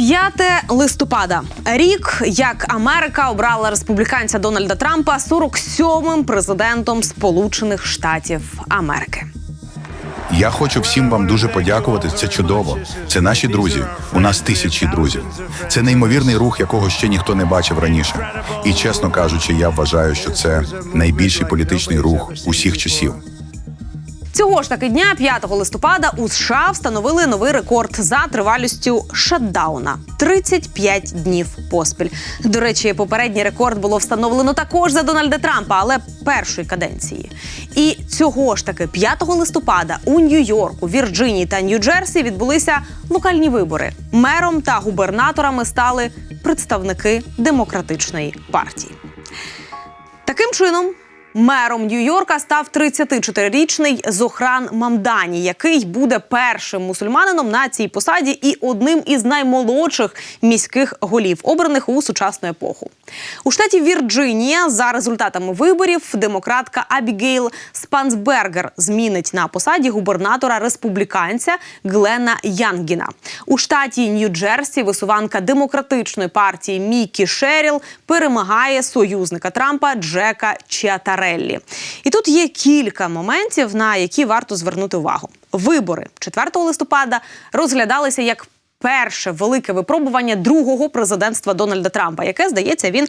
5 листопада. Рік, як Америка обрала республіканця Дональда Трампа 47-м президентом Сполучених Штатів Америки. Я хочу всім вам дуже подякувати. Це чудово. Це наші друзі. У нас тисячі друзів. Це неймовірний рух, якого ще ніхто не бачив раніше. І чесно кажучи, я вважаю, що це найбільший політичний рух усіх часів. Цього ж таки дня, 5 листопада, у США встановили новий рекорд за тривалістю шатдауна 35 днів поспіль. До речі, попередній рекорд було встановлено також за Дональда Трампа, але першої каденції. І цього ж таки 5 листопада у Нью-Йорку, Вірджинії та Нью-Джерсі відбулися локальні вибори. Мером та губернаторами стали представники демократичної партії. Таким чином, мером Нью-Йорка став 34-річний Зохран Мамдані, який буде першим мусульманином на цій посаді і одним із наймолодших міських голів, обраних у сучасну епоху. У штаті Вірджинія за результатами виборів демократка Абігейл Спансбергер змінить на посаді губернатора республіканця Глена Янгіна. У штаті Нью-Джерсі висуванка демократичної партії Мікі Шеріл перемагає союзника Трампа Джека Чіатареллі. І тут є кілька моментів, на які варто звернути увагу. Вибори 4 листопада розглядалися як перше велике випробування другого президентства Дональда Трампа, яке здається він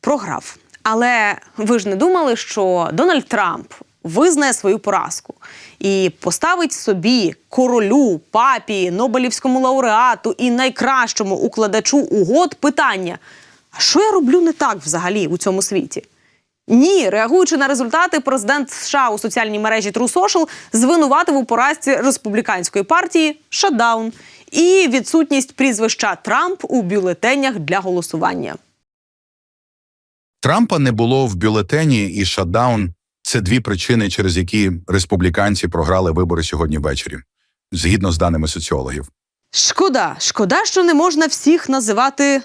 програв. Але ви ж не думали, що Дональд Трамп визнає свою поразку і поставить собі королю, папі, Нобелівському лауреату і найкращому укладачу угод питання: а що я роблю не так взагалі у цьому світі? Ні, реагуючи на результати, президент США у соціальній мережі True Social звинуватив у поразці республіканської партії шатдаун і відсутність прізвища Трамп у бюлетенях для голосування. Трампа не було в бюлетені і шатдаун це дві причини, через які республіканці програли вибори сьогодні ввечері, згідно з даними соціологів. Шкода, шкода, що не можна всіх називати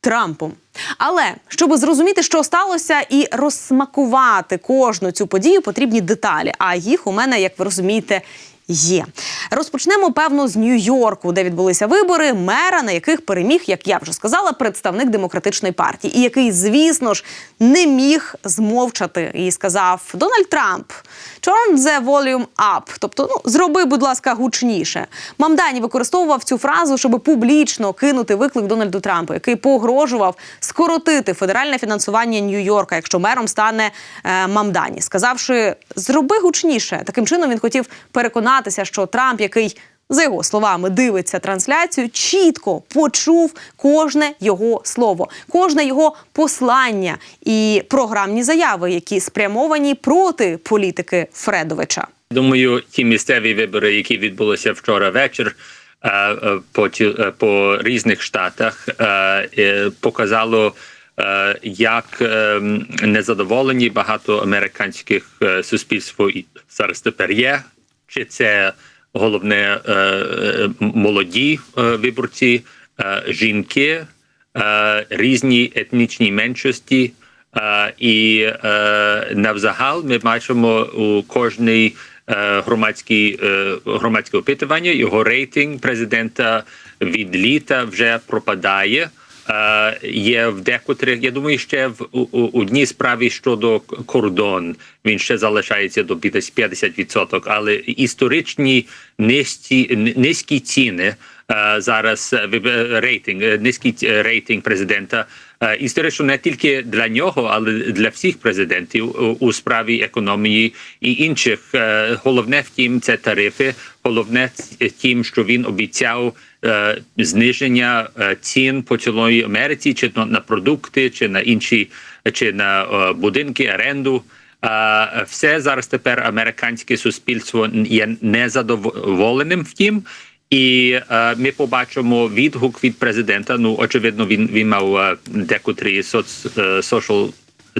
Трампом. Але щоб зрозуміти, що сталося, і розсмакувати кожну цю подію, потрібні деталі. А їх у мене, як ви розумієте, є. Розпочнемо певно з Нью-Йорку, де відбулися вибори, мера, на яких переміг, як я вже сказала, представник демократичної партії, і який, звісно ж, не міг змовчати і сказав Дональд Трамп. Turn the volume up. Тобто, ну зроби, будь ласка, гучніше. Мамдані використовував цю фразу, щоб публічно кинути виклик Дональду Трампу, який погрожував скоротити федеральне фінансування Нью-Йорка, якщо мером стане е, Мамдані, сказавши зроби гучніше. Таким чином він хотів переконатися, що Трамп, який за його словами дивиться трансляцію, чітко почув кожне його слово, кожне його послання і програмні заяви, які спрямовані проти політики Фредовича. Думаю, ті місцеві вибори, які відбулися вчора вечір е, е, по е, по різних штатах, показало. Як незадоволені багато американських суспільств і зараз тепер є, чи це головне е, е, молоді е, виборці, жінки, різні етнічні меншості, і навзагал ми бачимо у кожній громадській громадське опитування його рейтинг президента від літа вже пропадає. Е, є в декотрих, я думаю, ще в одній справі щодо кордон. Він ще залишається до 50%, 50%, але історичні низькі, низькі ціни е, зараз е, рейтинг, низький рейтинг президента е, історично не тільки для нього, але для всіх президентів у, справі економії і інших. Е, Головне втім, це тарифи. Головне тим, що він обіцяв е, зниження цін по цілої Америці, чи на, продукти, чи на інші, чи на будинки, оренду. Все зараз тепер американське суспільство є незадоволеним втім. І е, ми побачимо відгук від президента. Ну очевидно, він він мав е, декотрі соц, е,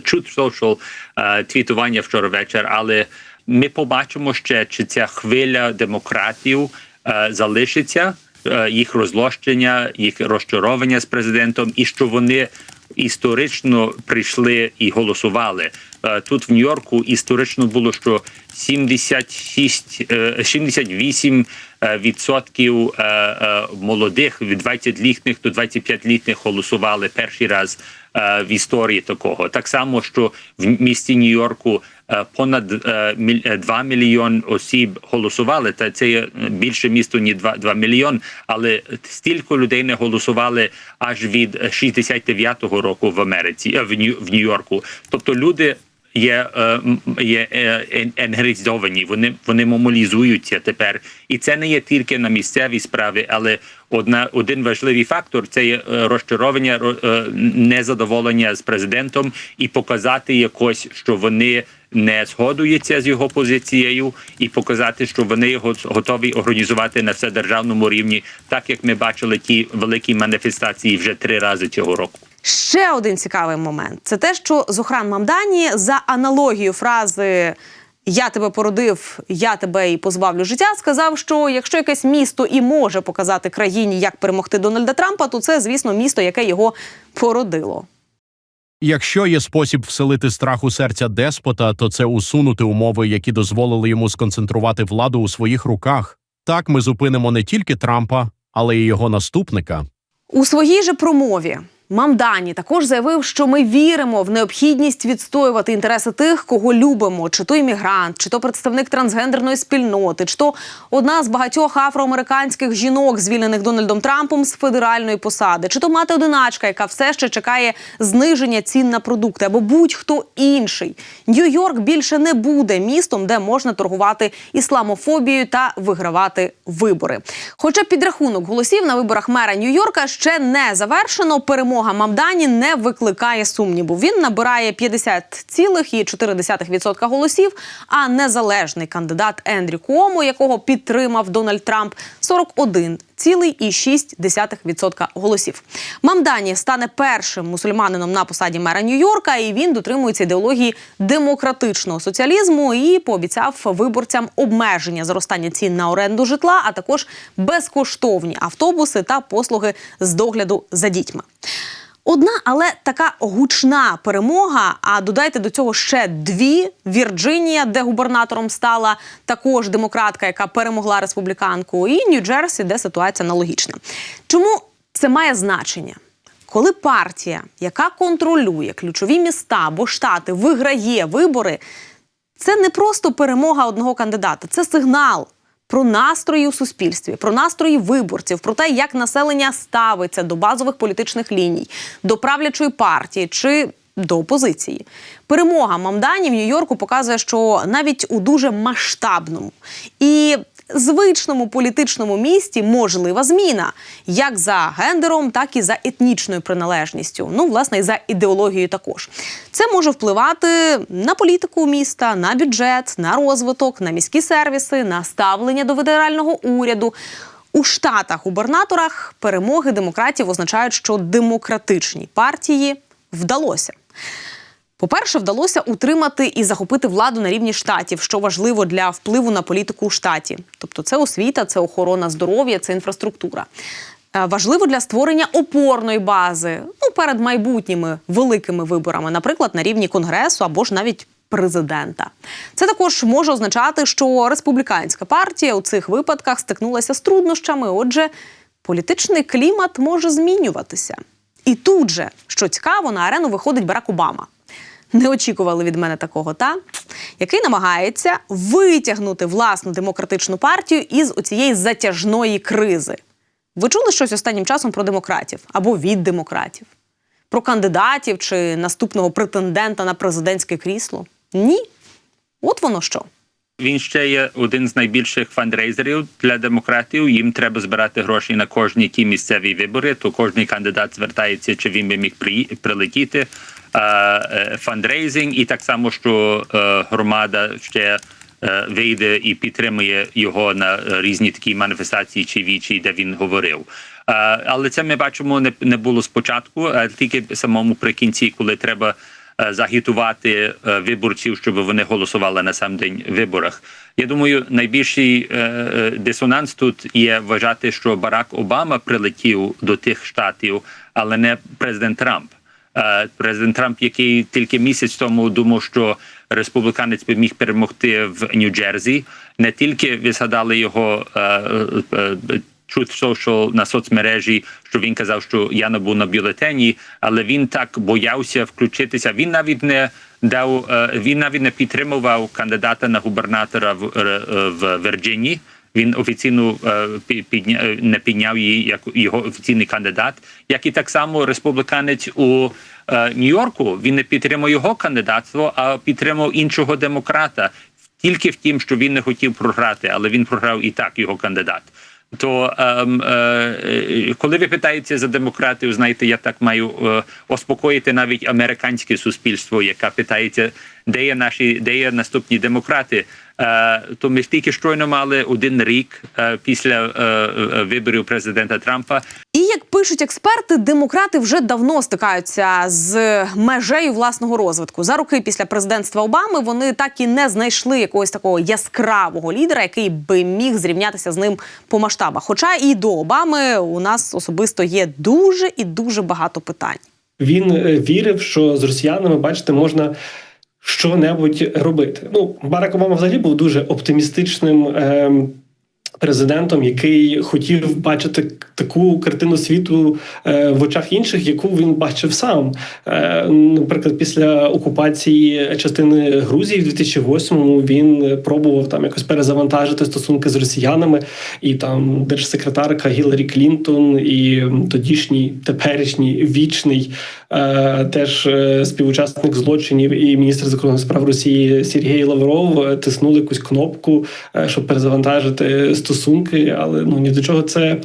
Truth Social е, твітування вчора вечір, але ми побачимо ще, чи ця хвиля демократів е, залишиться, е, їх розлощення, їх розчаровання з президентом, і що вони історично прийшли і голосували. Е, Тут в Нью-Йорку історично було, що 76, е, 78 е, відсотків е, е, молодих від 20-літніх до 25-літніх голосували перший раз е, в історії такого. Так само, що в місті Нью-Йорку е, понад е, е, 2 мільйон осіб голосували. Та це є е, більше місто, ніж 2, 2 мільйон. Але стільки людей не голосували аж від е, 69-го року в Америці, е, в Нью-Йорку. Тобто люди. Є, е, є е, вони вони мобілізуються тепер, і це не є тільки на місцевій справі, але одна один важливий фактор це є е, розчарування, незадоволення з президентом і показати якось, що вони не згодуються з його позицією, і показати, що вони його готові організувати на вседержавному рівні, так як ми бачили ті великі маніфестації вже три рази цього року. Ще один цікавий момент це те, що Зохран Мамдані за аналогією фрази Я тебе породив, я тебе і позбавлю життя. Сказав, що якщо якесь місто і може показати країні, як перемогти Дональда Трампа, то це, звісно, місто, яке його породило. Якщо є спосіб вселити страх у серця деспота, то це усунути умови, які дозволили йому сконцентрувати владу у своїх руках. Так ми зупинимо не тільки Трампа, але й його наступника. У своїй же промові Мамдані також заявив, що ми віримо в необхідність відстоювати інтереси тих, кого любимо, чи то іммігрант, чи то представник трансгендерної спільноти, чи то одна з багатьох афроамериканських жінок, звільнених Дональдом Трампом з федеральної посади, чи то мати одиначка, яка все ще чекає зниження цін на продукти, або будь-хто інший. Нью-Йорк більше не буде містом, де можна торгувати ісламофобією та вигравати вибори. Хоча підрахунок голосів на виборах мера Нью-Йорка ще не завершено. Перемога Мамдані не викликає сумніву. Він набирає 50,4% голосів. А незалежний кандидат Ендрі Куомо, якого підтримав Дональд Трамп, 41,6% голосів. Мамдані стане першим мусульманином на посаді мера Нью-Йорка, і він дотримується ідеології демократичного соціалізму і пообіцяв виборцям обмеження зростання цін на оренду житла, а також безкоштовні автобуси та послуги з догляду за дітьми. Одна, але така гучна перемога. А додайте до цього ще дві: Вірджинія, де губернатором стала також демократка, яка перемогла республіканку, і Нью-Джерсі, де ситуація аналогічна. Чому це має значення? Коли партія, яка контролює ключові міста або штати, виграє вибори, це не просто перемога одного кандидата, це сигнал про настрої у суспільстві, про настрої виборців, про те, як населення ставиться до базових політичних ліній, до правлячої партії чи до опозиції. Перемога Мамдані в Нью-Йорку показує, що навіть у дуже масштабному і звичному політичному місті можлива зміна як за гендером, так і за етнічною приналежністю. Ну, власне, і за ідеологією також. Це може впливати на політику міста, на бюджет, на розвиток, на міські сервіси, на ставлення до федерального уряду. У штатах губернаторах перемоги демократів означають, що демократичній партії вдалося. По-перше, вдалося утримати і захопити владу на рівні штатів, що важливо для впливу на політику у штаті. Тобто, це освіта, це охорона здоров'я, це інфраструктура. Е, Важливо для створення опорної бази ну, перед майбутніми великими виборами, наприклад, на рівні конгресу або ж навіть президента. Це також може означати, що республіканська партія у цих випадках стикнулася з труднощами. Отже, політичний клімат може змінюватися. І тут же, що цікаво, на арену виходить Барак Обама. Не очікували від мене такого, та який намагається витягнути власну демократичну партію із оцієї затяжної кризи. Ви чули щось останнім часом про демократів або від демократів? Про кандидатів чи наступного претендента на президентське крісло? Ні. От воно що. Він ще є один з найбільших фандрейзерів для демократів. Їм треба збирати гроші на кожні ті місцеві вибори. То кожний кандидат звертається, чи він би міг при, прилетіти. Е, фандрейзинг, і так само, що е, громада ще е, вийде і підтримує його на різні такі маніфестації чи вічі, де він говорив. Але це ми бачимо не, було спочатку, а тільки самому при кінці, коли треба загітувати виборців, щоб вони голосували на сам день виборах. Я думаю, найбільший дисонанс тут є вважати, що Барак Обама прилетів до тих штатів, але не президент Трамп. Е, Президент Трамп, який тільки місяць тому думав, що республіканець би міг перемогти в Нью-Джерсі. Не тільки ви згадали його е, е, Truth Social на соцмережі, що він казав, що я не був на бюлетені, але він так боявся включитися. Він навіть не дав, він навіть не підтримував кандидата на губернатора в, в Вірджинії. Він офіційно е, підня- е, не підняв її як його офіційний кандидат, як і так само республіканець у е, Нью-Йорку. Він не підтримав його кандидатство, а підтримав іншого демократа. Тільки в тім, що він не хотів програти, але він програв і так його кандидат. То ем, е, коли ви питаєте за демократію, знаєте, я так маю е, успокоїти навіть американське суспільство, яке питається, де є наші, де є наступні демократи. Е, то ми тільки щойно мали один рік е, після е, виборів президента Трампа. І як пишуть експерти, демократи вже давно стикаються з межею власного розвитку. За роки після президентства Обами вони так і не знайшли якогось такого яскравого лідера, який би міг зрівнятися з ним по масштабах. Хоча і до Обами у нас особисто є дуже і дуже багато питань. Він вірив, що з росіянами, бачите, можна що-небудь робити. Ну, Барак Обама взагалі був дуже оптимістичним. ем, Президентом, який хотів бачити таку картину світу е, в очах інших, яку він бачив сам. Е, наприклад, після окупації частини Грузії в 2008-му він пробував там якось перезавантажити стосунки з росіянами, і там держсекретарка Гіларі Клінтон, і тодішній теперішній вічний е, теж співучасник злочинів і міністр закордонних справ Росії Сергій Лавров тиснули якусь кнопку, щоб перезавантажити стосунки, але ну ні до чого це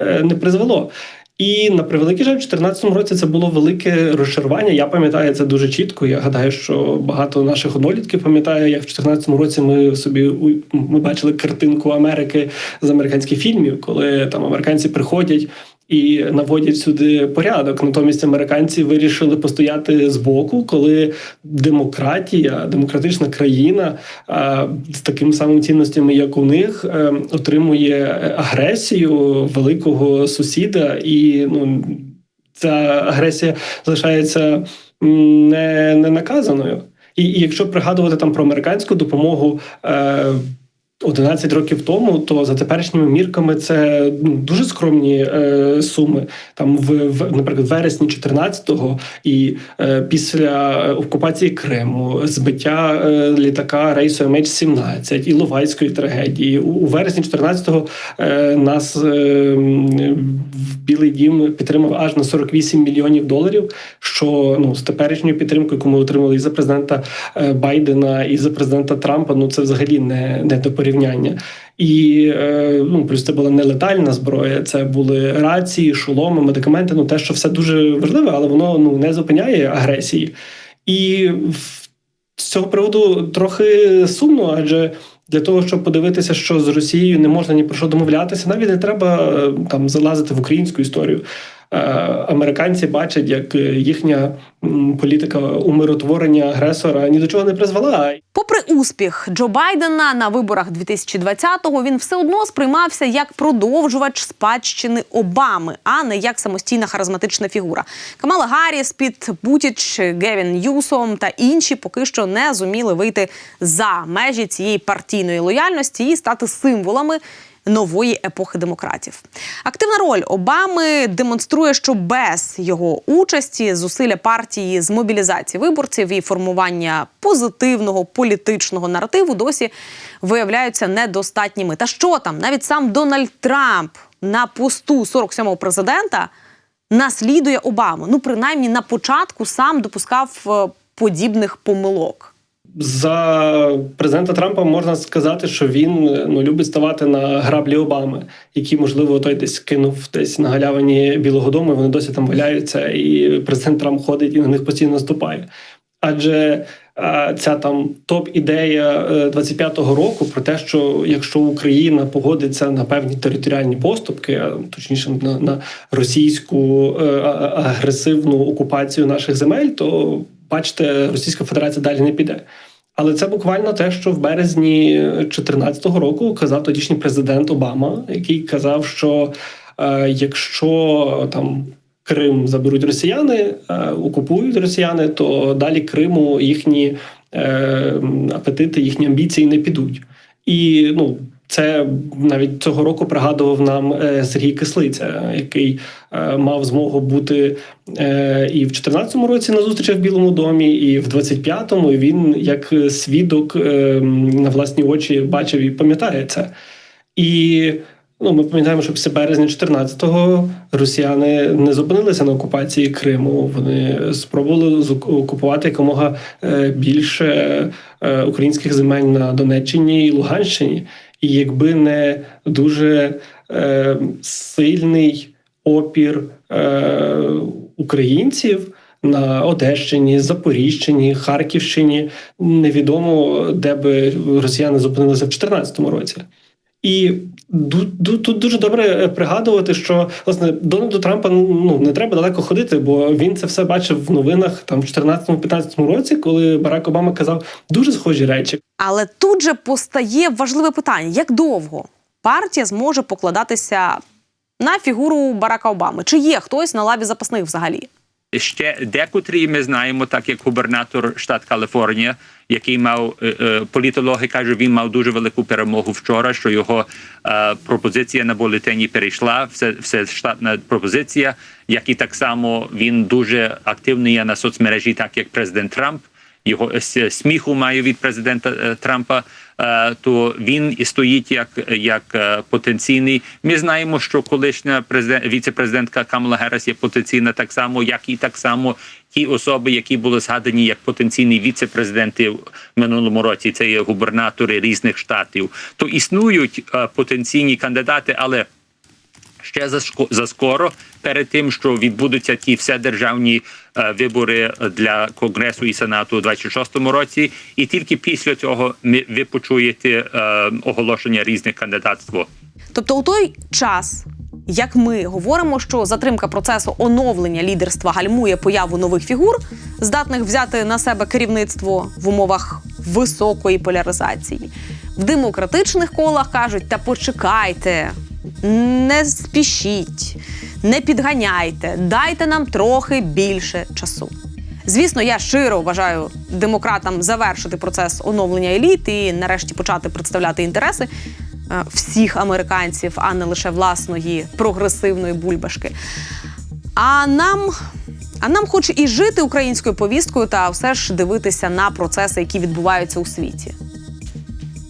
е, не призвело. І на превеликий жаль, в 2014 році це було велике розчарування. Я пам'ятаю це дуже чітко. Я гадаю, що багато наших однолітків пам'ятає, як в 2014 році ми собі ми бачили картинку Америки з американських фільмів, коли там американці приходять. І наводять сюди порядок. Натомість американці вирішили постояти збоку, коли демократія, демократична країна з такими самими цінностями, як у них, е, отримує агресію великого сусіда, і ну ця агресія залишається не, не наказаною. І, і якщо пригадувати там про американську допомогу. Е, 11 років тому, то за теперішніми мірками це ну, дуже скромні е, суми. Там в, в наприклад, вересні 14-го і е, після окупації Криму, збиття е, літака рейсу MH17 і Ловайської трагедії. У, у вересні 14-го е, нас е, в Білий Дім підтримав аж на 48 мільйонів доларів. Що ну з теперішньою підтримкою, яку ми отримали і за президента е, Байдена, і за президента Трампа, ну це взагалі не, не до порівняння. І е, ну плюс це була нелетальна зброя. Це були рації, шоломи, медикаменти. Ну те, що все дуже важливе, але воно ну не зупиняє агресії. І з цього приводу трохи сумно, адже для того, щоб подивитися, що з Росією не можна ні про що домовлятися, навіть не треба е, там залазити в українську історію. Е, Американці бачать, як е, їхня політика умиротворення агресора ні до чого не призвела. Попри успіх Джо Байдена на виборах 2020-го, він все одно сприймався як продовжувач спадщини Обами, а не як самостійна харизматична фігура. Камала Гарріс, Піт Бутіч, Гевін Ньюсом та інші поки що не зуміли вийти за межі цієї партійної лояльності і стати символами. Нової епохи демократів активна роль Обами демонструє, що без його участі зусилля партії з мобілізації виборців і формування позитивного політичного наративу досі виявляються недостатніми. Та що там, навіть сам Дональд Трамп на посту 47-го президента наслідує Обаму. Ну, принаймні, на початку сам допускав е, подібних помилок. За президента Трампа можна сказати, що він ну любить ставати на граблі Обами, які можливо той десь кинув десь на галявині Білого Дому. Вони досі там валяються, і президент Трамп ходить і на них постійно наступає. Адже ця там топ-ідея е, 25-го року про те, що якщо Україна погодиться на певні територіальні поступки, точніше на, на російську е, агресивну окупацію наших земель, то бачите, Російська Федерація далі не піде. Але це буквально те, що в березні 2014 року казав тодішній президент Обама, який казав, що е, якщо там Крим заберуть росіяни, е, окупують росіяни, то далі Криму їхні е, апетити, їхні амбіції не підуть. І ну, це навіть цього року пригадував нам е, Сергій Кислиця, який е, мав змогу бути е, і в 2014 році на зустрічах в Білому домі, і в 25-му І він як свідок на власні очі бачив і пам'ятає це. І ну, ми пам'ятаємо, що після березня 14-го росіяни не зупинилися на окупації Криму. Вони спробували окупувати якомога більше українських земель на Донеччині і Луганщині. І якби не дуже е, сильний опір е, українців. На Одещині, Запоріжчині, Харківщині невідомо, де би росіяни зупинилися в 2014 році. І тут дуже добре е, пригадувати, що власне Дональду Трампа ну не треба далеко ходити, бо він це все бачив в новинах там в 2014-2015 році, коли Барак Обама казав дуже схожі речі. Але тут же постає важливе питання: як довго партія зможе покладатися на фігуру Барака Обами? Чи є хтось на лаві запасних взагалі? Ще декотрі ми знаємо, так як губернатор штат Каліфорнія, який мав е, е, політологи кажуть, він мав дуже велику перемогу вчора, що його е, пропозиція на бюлетені перейшла. Все, все штатна пропозиція, як і так само він дуже активний є на соцмережі, так як президент Трамп. Його сміху має від президента Трампа, то він і стоїть як, як е, потенційний. Ми знаємо, що колишня президент, віце-президентка Камала Герас є потенційна так само, як і так само ті особи, які були згадані як потенційні віце-президенти в минулому році. Це є губернатори різних штатів. То існують е, потенційні кандидати, але ще заско- заскоро перед тим, що відбудуться ті вседержавні е, вибори для Конгресу і Сенату у 26-му році, і тільки після цього ви почуєте е, оголошення різних кандидатств. Тобто, у той час, як ми говоримо, що затримка процесу оновлення лідерства гальмує появу нових фігур, здатних взяти на себе керівництво в умовах високої поляризації. В демократичних колах кажуть: та почекайте, не спішіть, не підганяйте, дайте нам трохи більше часу. Звісно, я щиро бажаю демократам завершити процес оновлення еліт і нарешті почати представляти інтереси е, всіх американців, а не лише власної прогресивної бульбашки. А нам, а нам хоч і жити українською повісткою, та все ж дивитися на процеси, які відбуваються у світі.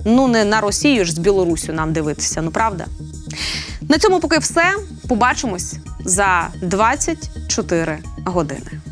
Ну, не на Росію ж з Білорусю нам дивитися, ну правда? На цьому поки все. Побачимось за 24 години.